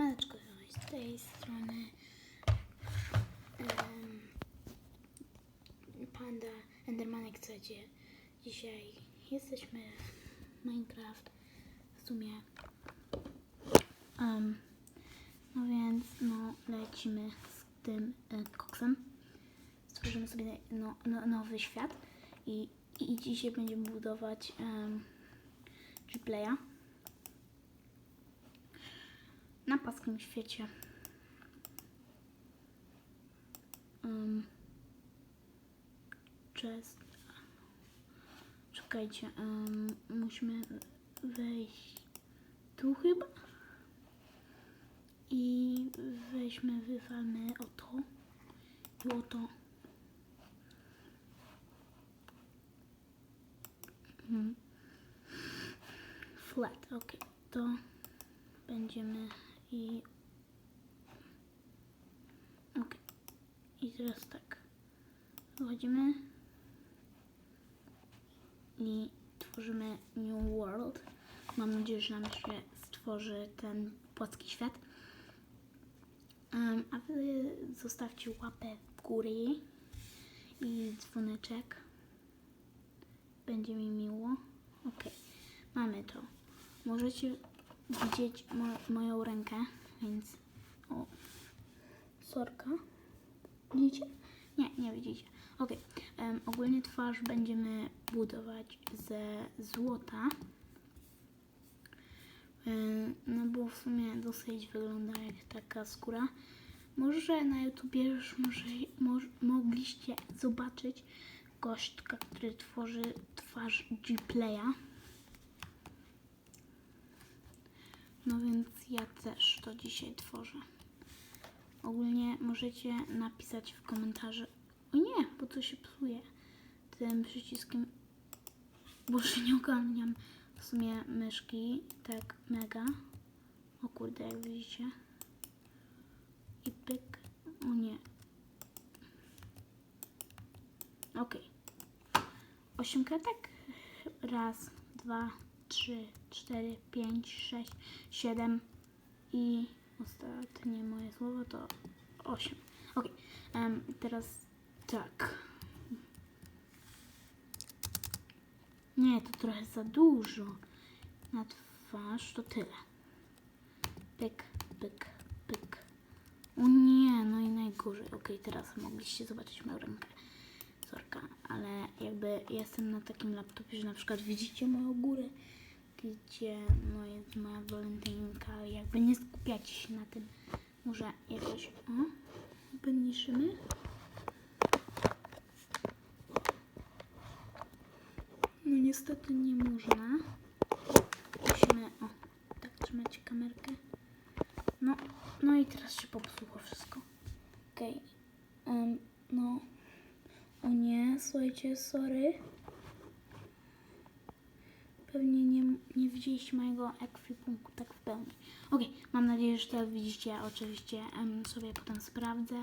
Siemaneczko, z tej strony em, Panda Endermanek chcecie. Dzisiaj jesteśmy w Minecraft w sumie. Em, no więc no lecimy z tym e, koksem. Stworzymy sobie no, no, nowy świat i, i dzisiaj będziemy budować um, na płaskim świecie. Um, czekajcie, um, musimy wejść tu chyba i weźmy, wywalmy o to i o to. Mhm. Flat, ok, to będziemy i ok. I teraz tak. Wchodzimy i tworzymy New World. Mam nadzieję, że nam się stworzy ten płaski świat. Em, a wy zostawcie łapę w górę i dzwoneczek. Będzie mi miło. Ok. Mamy to. Możecie widzieć mo- moją rękę, więc o, sorka. Widzicie? Nie, nie widzicie. Ok, em, ogólnie twarz będziemy budować ze złota. No bo w sumie dosyć wygląda jak taka skóra. Może na YouTubie już może, moż, mogliście zobaczyć gośtka, który tworzy twarz G-Playa. No więc ja też to dzisiaj tworzę. Ogólnie możecie napisać w komentarzu. O nie, bo to się psuje. Tym przyciskiem. Boże, nie ogarniam w sumie myszki tak mega. O kurde, jak widzicie. I pyk. O nie. Okej. Osiem kratek. Raz, dwa, trzy, cztery, pięć, sześć, siedem i ostatnie moje słowo to osiem. Ok, em, teraz tak. Nie, to trochę za dużo. Na twarz to tyle. Pyk, pyk, pyk. O nie, no i najgorzej. Ok, teraz mogliście zobaczyć moją rękę. Sorka, ale jakby jestem na takim laptopie, że na przykład widzicie moją górę, no jest moja walentynka. Jakby nie skupiacie się na tym. Może jakoś o, pomniejszymy. No niestety nie można. Musimy, o, tak trzymać kamerkę. No, no i teraz się popsuło wszystko. Okej, em, no, o nie, słuchajcie, sorry. Pewnie nie, nie widzieliście mojego ekwipunku tak w pełni. Ok, mam nadzieję, że to widzicie. Oczywiście em, sobie potem sprawdzę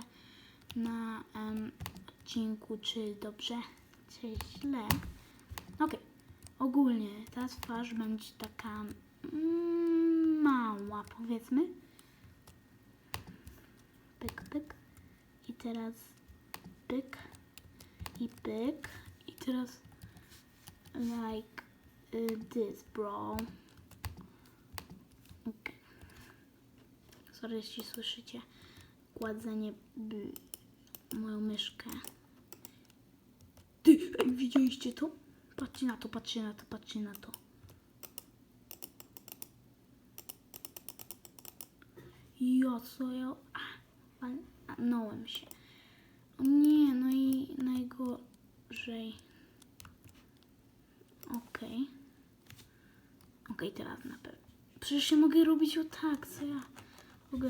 na em, odcinku, czy dobrze, czy źle. Ok, ogólnie ta twarz będzie taka mm, mała, powiedzmy. Pyk, pyk. I teraz pyk i pyk. I teraz like y, this, bro. Okay. Sorry, jeśli słyszycie gładzenie b- moją myszkę. Ty, widzieliście to? Patrzcie na to, patrzcie na to, patrzcie na to. Jo, co ja... Walnąłem się. O nie, no i najgorzej. Okej. Okej, teraz na pewno. Przecież ja mogę robić o tak, co ja mogę.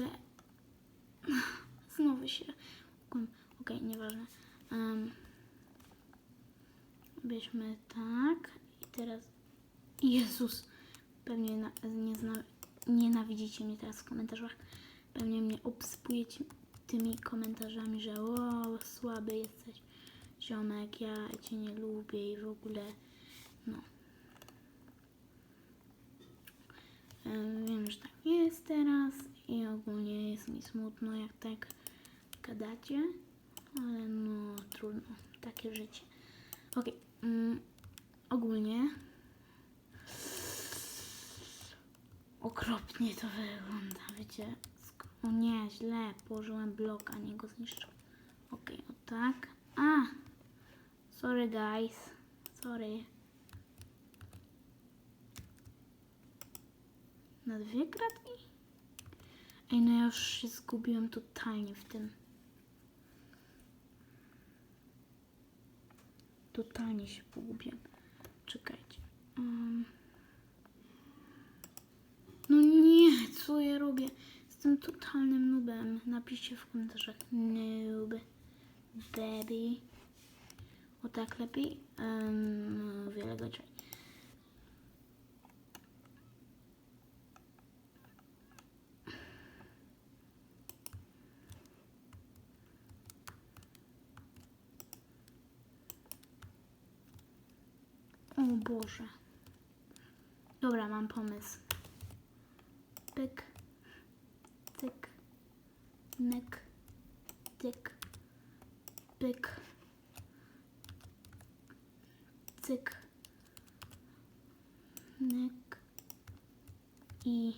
Znowu się. Okej, nieważne. Um, bierzmy tak. I teraz. Jezus! Pewnie na, nie zna, nienawidzicie mnie teraz w komentarzach. Pewnie mnie obspujecie tymi komentarzami, że o, słaby jesteś ziomek, ja cię nie lubię i w ogóle no. Em, Wiem, że tak jest teraz i ogólnie jest mi smutno, jak tak gadacie, ale no trudno, takie życie. Okej, mm, ogólnie okropnie to wygląda, wiecie. O nie, źle, położyłem blok, a nie go zniszczyłem. Okej, o tak. A! Sorry guys, sorry. Na dwie kratki? Ej, no ja już się zgubiłem totalnie w tym. Totalnie się pogubiłem. Czekajcie. Um. No nie, co ja robię? Jestem totalnym nubem. Napiszcie w komentarzach noob. Baby. O tak lepiej? Um, wiele godzin. O Boże. Dobra, mam pomysł. Pyk, tyk, myk, tyk, pyk, cyk, myk i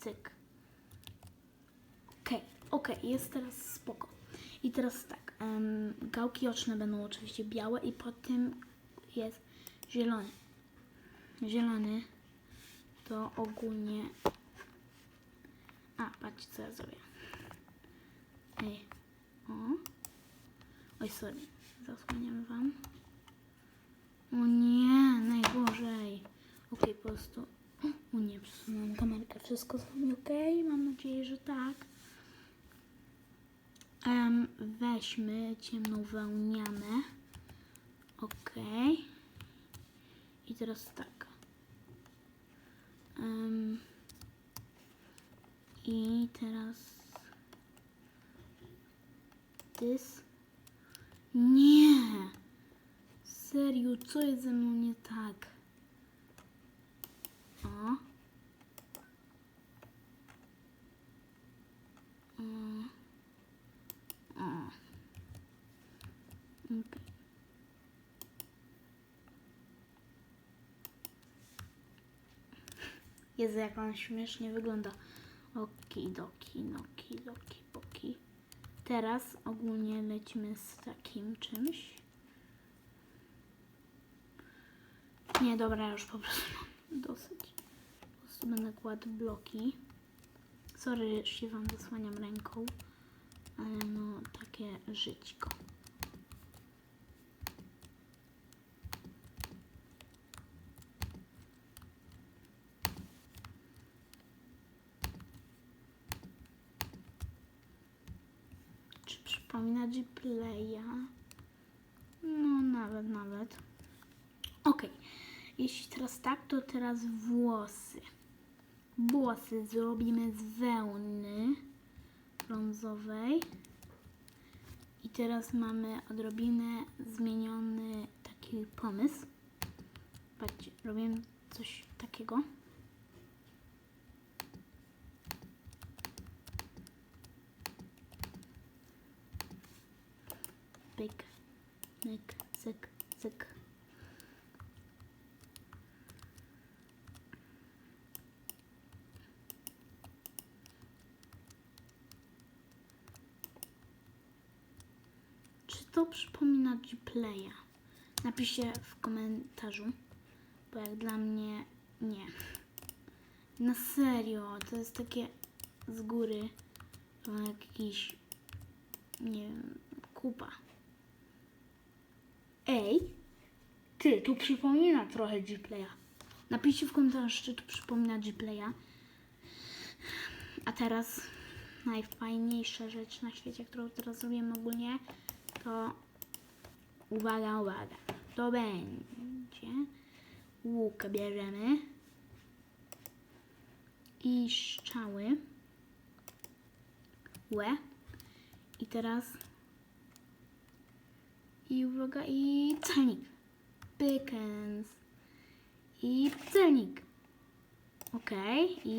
cyk. Okej, okej, jest teraz spoko. I teraz tak, em, gałki oczne będą oczywiście białe i potem jest zielony. Zielony to ogólnie... A, patrzcie co ja zrobię. Ej, o. Oj, sorry, zasłaniam wam. O nie, najgorzej. Okej, po prostu... O nie, przesunąłem kamerkę. Wszystko z wami okej? Mam nadzieję, że tak. Em, weźmy ciemną wełnianę. Okej. I teraz tak. Em, I teraz. This. Nie! Serio, co jest ze mną nie tak? O. O. O. Okej. Jezu, jak on śmiesznie wygląda. Okidoki, noki, doki, boki. Teraz ogólnie lecimy z takim czymś. Nie, dobra, już po prostu dosyć. Po prostu będę kładł bloki. Sorry, się wam zasłaniam ręką, ale no takie żyćko. Czy przypomina G-Playa? No, nawet, nawet. Okej. Jeśli teraz tak, to teraz włosy. Włosy zrobimy z wełny brązowej. I teraz mamy odrobinę zmieniony taki pomysł. Patrzcie, robimy coś takiego. Pyk, myk, cyk, cyk. Czy to przypomina G-Playa? Napiszcie w komentarzu, bo jak dla mnie nie. Na serio, to jest takie z góry, jakiś, nie wiem, kupa. Ej, ty, tu przypomina trochę G-Playa. Napiszcie w komentarzu, czy tu przypomina G-Playa. A teraz najfajniejsza rzecz na świecie, którą teraz zrobimy ogólnie, to uwaga, uwaga, to będzie łuk bierzemy i strzały, łe i teraz i uwaga, i celnik, pickens i celnik, ok, i.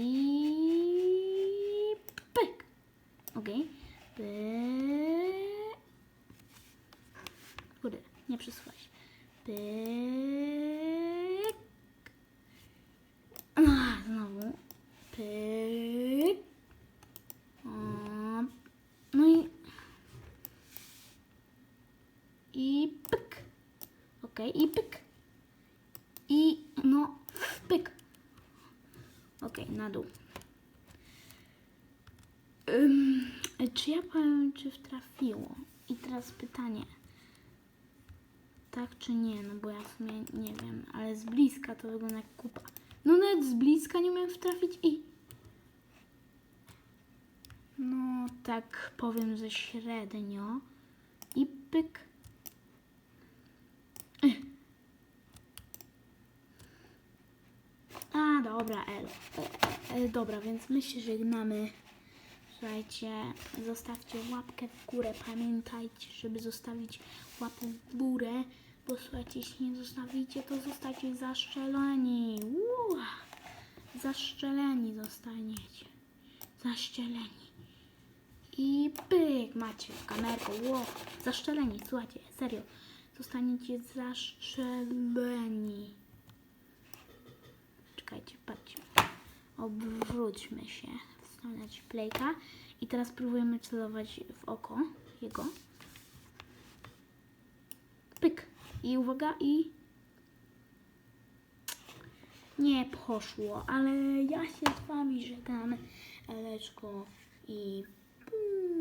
Pyk. Kurde, nie się. Pyk. Ach, znowu. Pyk. O, no i... I pyk. I pyk. I no, pyk. Okej, na dół. Ym, czy ja powiem, czy trafiło? I teraz pytanie. Tak czy nie? No bo ja w sumie nie wiem, ale z bliska to wygląda jak kupa. No nawet z bliska nie umiem wtrafić i... No tak powiem, że średnio. I pyk. A, dobra, L. E, e, dobra, więc my się żegnamy. Słuchajcie, zostawcie łapkę w górę. Pamiętajcie, żeby zostawić łapę w górę, bo słuchajcie, jeśli nie zostawicie, to zostacie zaszczeleni. Uuu, zaszczeleni zostaniecie. Zaszczeleni. I pyk, macie kamerkę, wow, zaszczeleni, słuchajcie, serio, zostaniecie zaszczeleni. Czekajcie, patrzcie, obróćmy się w stronę playka i teraz próbujemy celować w oko jego. Pyk. I uwaga i nie poszło, ale ja się z wami żegnam, Eleczko i